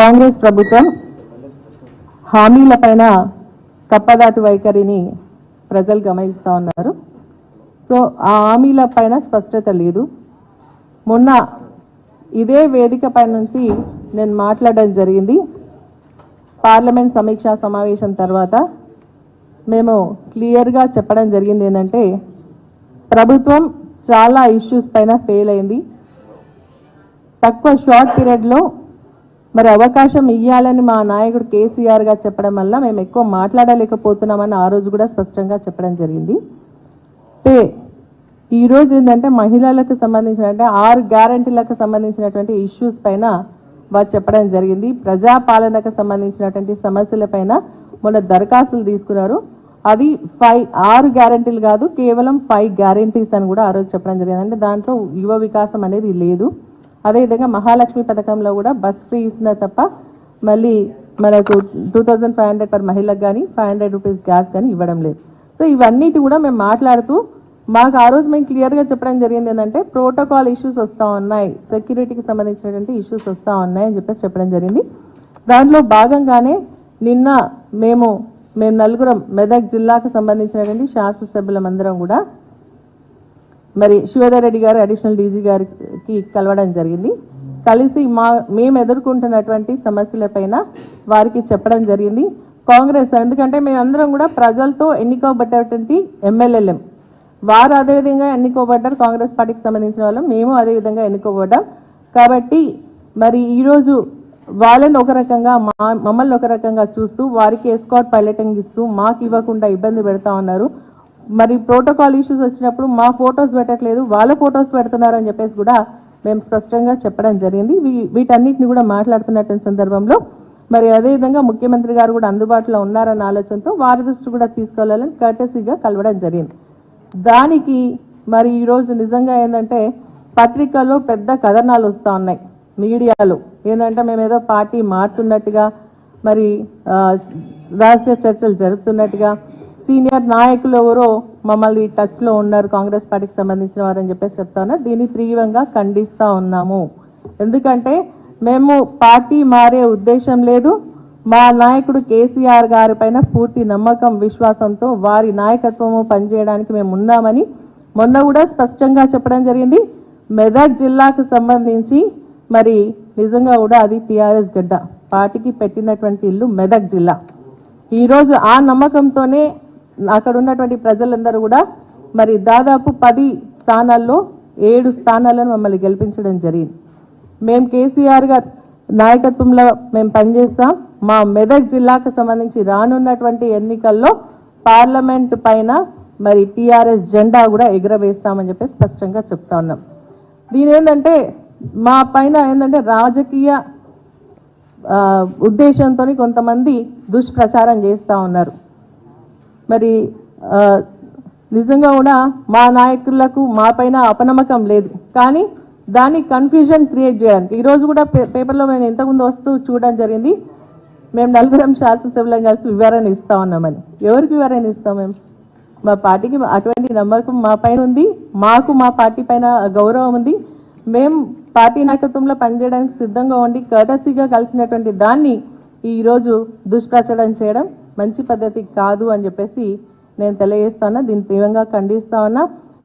కాంగ్రెస్ ప్రభుత్వం హామీలపైన తప్పదాటి వైఖరిని ప్రజలు గమనిస్తూ ఉన్నారు. సో ఆ హామీల పైన స్పష్టత లేదు. మొన్న ఇదే వేదిక పై నుంచి నేను మాట్లాడడం జరిగింది. పార్లమెంట్ సమీక్షా సమావేశం తర్వాత మేము క్లియర్గా చెప్పడం జరిగింది ఏంటంటే ప్రభుత్వం చాలా ఇష్యూస్ పైన ఫెయిల్ అయింది. తక్కువ షార్ట్ పీరియడ్లో మరి అవకాశం ఇవ్వాలని మా నాయకుడు కేసీఆర్ గారు చెప్పడం వల్ల మేము ఎక్కువ మాట్లాడలేకపోతున్నామని ఆ రోజు కూడా స్పష్టంగా చెప్పడం జరిగింది. అయితే ఈరోజు ఏంటంటే మహిళలకు సంబంధించిన అంటే ఆరు గ్యారంటీలకు సంబంధించినటువంటి ఇష్యూస్ పైన వారు చెప్పడం జరిగింది. ప్రజాపాలనకు సంబంధించినటువంటి సమస్యల పైన మొన్న దరఖాస్తులు తీసుకున్నారు. అది ఫైవ్ ఆరు గ్యారంటీలు కాదు కేవలం ఫైవ్ గ్యారంటీస్ అని కూడా ఆ రోజు చెప్పడం జరిగింది. అంటే దాంట్లో యువ వికాసం అనేది లేదు. అదేవిధంగా మహాలక్ష్మి పథకంలో కూడా బస్ ఫ్రీ ఇస్తున్న తప్ప మళ్ళీ మనకు two thousand five hundred per మహిళకు కానీ ఫైవ్ హండ్రెడ్ రూపీస్ గ్యాస్ కానీ ఇవ్వడం లేదు. సో ఇవన్నిటి కూడా మేము మాట్లాడుతూ మాకు ఆ రోజు మేము క్లియర్గా చెప్పడం జరిగింది ఏంటంటే ప్రోటోకాల్ ఇష్యూస్ వస్తూ ఉన్నాయి. సెక్యూరిటీకి సంబంధించినటువంటి ఇష్యూస్ వస్తూ ఉన్నాయి అని చెప్పేసి చెప్పడం జరిగింది. దాంట్లో భాగంగానే నిన్న మేము మేము నలుగురం మెదక్ జిల్లాకు సంబంధించినటువంటి శాసనసభ్యులమందరం కూడా మరి శివధర్ రెడ్డి గారు అడిషనల్ డీజీ గారికి కలవడం జరిగింది. కలిసి మా మేము ఎదుర్కొంటున్నటువంటి సమస్యలపైన వారికి చెప్పడం జరిగింది. కాంగ్రెస్ ఎందుకంటే మేమందరం కూడా ప్రజలతో ఎన్నుకోబడ్డటువంటి ఎమ్మెల్యేలం. వారు అదేవిధంగా ఎన్నుకోబడ్డారు కాంగ్రెస్ పార్టీకి సంబంధించిన వాళ్ళం మేము అదేవిధంగా ఎన్నుకోబడ్డాం. కాబట్టి మరి ఈరోజు వాళ్ళని ఒక రకంగా మా మమ్మల్ని ఒక రకంగా చూస్తూ వారికి ఎస్కాట్ పైలటింగ్ ఇస్తూ మాకు ఇవ్వకుండా ఇబ్బంది పెడతా ఉన్నారు. మరి ప్రోటోకాల్ ఇష్యూస్ వచ్చినప్పుడు మా ఫొటోస్ పెట్టట్లేదు వాళ్ళ ఫొటోస్ పెడుతున్నారని చెప్పేసి కూడా మేము స్పష్టంగా చెప్పడం జరిగింది. వీటన్నిటిని కూడా మాట్లాడుతున్నటువంటి సందర్భంలో మరి అదేవిధంగా ముఖ్యమంత్రి గారు కూడా అందుబాటులో ఉన్నారన్న ఆలోచనతో వారి దృష్టి కూడా తీసుకెళ్ళాలని కర్టసీగా కలవడం జరిగింది. దానికి మరి ఈరోజు నిజంగా ఏంటంటే పత్రికల్లో పెద్ద కథనాలు వస్తూ ఉన్నాయి. మీడియాలో ఏంటంటే మేము ఏదో పార్టీ మారుతున్నట్టుగా మరి రహస్య చర్చలు జరుపుతున్నట్టుగా సీనియర్ నాయకులు ఎవరో మమ్మల్ని టచ్లో ఉన్నారు. కాంగ్రెస్ పార్టీకి సంబంధించిన వారని చెప్పేసి చెప్తాను. దీన్ని తీవ్రంగా ఖండిస్తూ ఉన్నాము. ఎందుకంటే మేము పార్టీ మారే ఉద్దేశం లేదు. మా నాయకుడు కేసీఆర్ గారి పైన పూర్తి నమ్మకం విశ్వాసంతో వారి నాయకత్వము పనిచేయడానికి మేము ఉన్నామని మొన్న కూడా స్పష్టంగా చెప్పడం జరిగింది. మెదక్ జిల్లాకు సంబంధించి మరి నిజంగా కూడా అది టీఆర్ఎస్ గడ్డ. పార్టీకి పెట్టినటువంటి ఇల్లు మెదక్ జిల్లా. ఈరోజు ఆ నమ్మకంతోనే అక్కడ ఉన్నటువంటి ప్రజలందరూ కూడా మరి దాదాపు పది స్థానాల్లో ఏడు స్థానాలను మమ్మల్ని గెలిపించడం జరిగింది. మేము కేసీఆర్ గారు నాయకత్వంలో మేము పనిచేస్తాం. మా మెదక్ జిల్లాకు సంబంధించి రానున్నటువంటి ఎన్నికల్లో పార్లమెంట్ పైన మరి టీఆర్ఎస్ జెండా కూడా ఎగురవేస్తామని చెప్పి స్పష్టంగా చెప్తా ఉన్నాం. దీని ఏంటంటే మా పైన ఏంటంటే రాజకీయ ఉద్దేశంతో కొంతమంది దుష్ప్రచారం చేస్తూ ఉన్నారు. మరి నిజంగా కూడా మా నాయకులకు మా పైన అపనమ్మకం లేదు. కానీ దాన్ని కన్ఫ్యూజన్ క్రియేట్ చేయడానికి ఈరోజు కూడా పే పేపర్లో మేము ఎంతకుముందు వస్తూ చూడడం జరిగింది. మేము నలుగురం శాసనసభ్యులం కలిసి వివరణ ఇస్తా ఉన్నామని ఎవరికి వివరణ ఇస్తాం మేము? మా పార్టీకి అటువంటి నమ్మకం మా పైన ఉంది. మాకు మా పార్టీ పైన గౌరవం ఉంది. మేము పార్టీ నాయకత్వంలో పనిచేయడానికి సిద్ధంగా ఉండి కర్టసీగా కలిసినటువంటి దాన్ని ఈరోజు దుష్ప్రచారం చేయడం మంచి పద్ధతి కాదు అని చెప్పేసి నేను తెలియజేస్తా ఉన్నా. దీన్ని తీవ్రంగా ఖండిస్తా ఉన్నా.